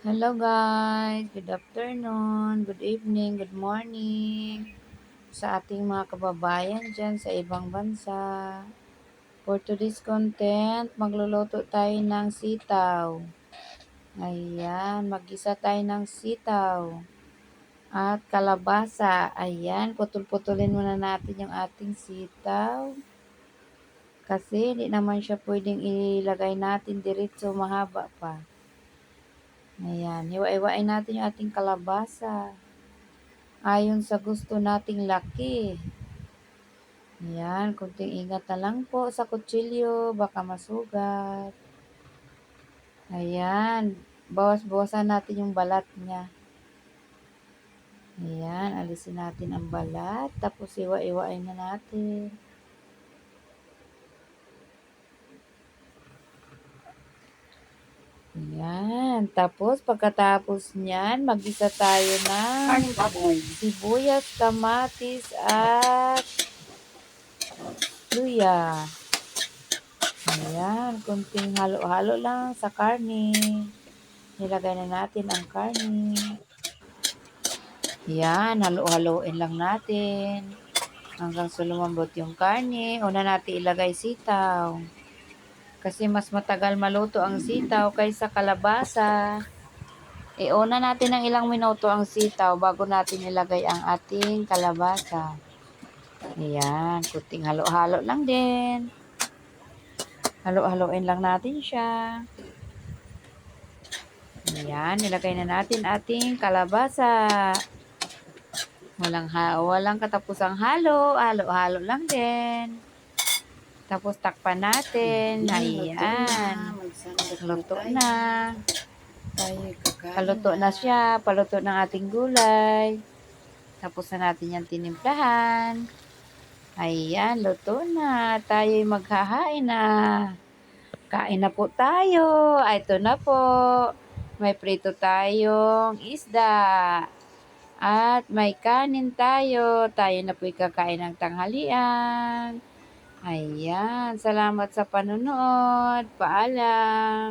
Hello guys, good afternoon, good evening, good morning sa ating mga kababayan dyan sa ibang bansa. For today's content, magluluto tayo ng sitaw. Ayan, magisa tayo ng sitaw. At kalabasa. Ayan, putol-putulin muna natin yung ating sitaw. Kasi hindi naman siya pwedeng ilagay natin diretso mahaba pa. Ayan, hiwa-hiwain natin yung ating kalabasa. Ayon sa gusto nating laki. Ayan, kunting ingat na lang po sa kutsilyo, baka masugat. Ayan, bawas-bawasan natin yung balat niya. Ayan, alisin natin ang balat, tapos hiwa-hiwain na natin. Ayan. Tapos, pagkatapos niyan, magisa tayo ng sibuyas, kamatis, at luya. Ayan. Kunting halo-halo lang sa karne. Nilagay na natin ang karne. Ayan. Halo-haloin lang natin. Hanggang sa lumambot yung karne. Una natin ilagay sitaw. Kasi mas matagal maluto ang sitaw kaysa kalabasa. Iuna natin ng ilang minuto ang sitaw bago natin ilagay ang ating kalabasa. Ayan, kuting halo-halo lang din. Halo-haloin lang natin siya. Ayan, nilagay na natin ating kalabasa. Walang, ha walang katapusang halo, halo-halo lang din. Tapos takpan natin. Ayan. Luto na. Paluto na siya. Paluto ng ating gulay. Tapos na natin yan tinimplahan. Ayan, luto na. Tayo'y maghahain na. Kain na po tayo. Ito na po. May prito tayong isda. At may kanin tayo. Tayo na po'y kakain ng tanghalian. Ayan, salamat sa panonood. Paalam.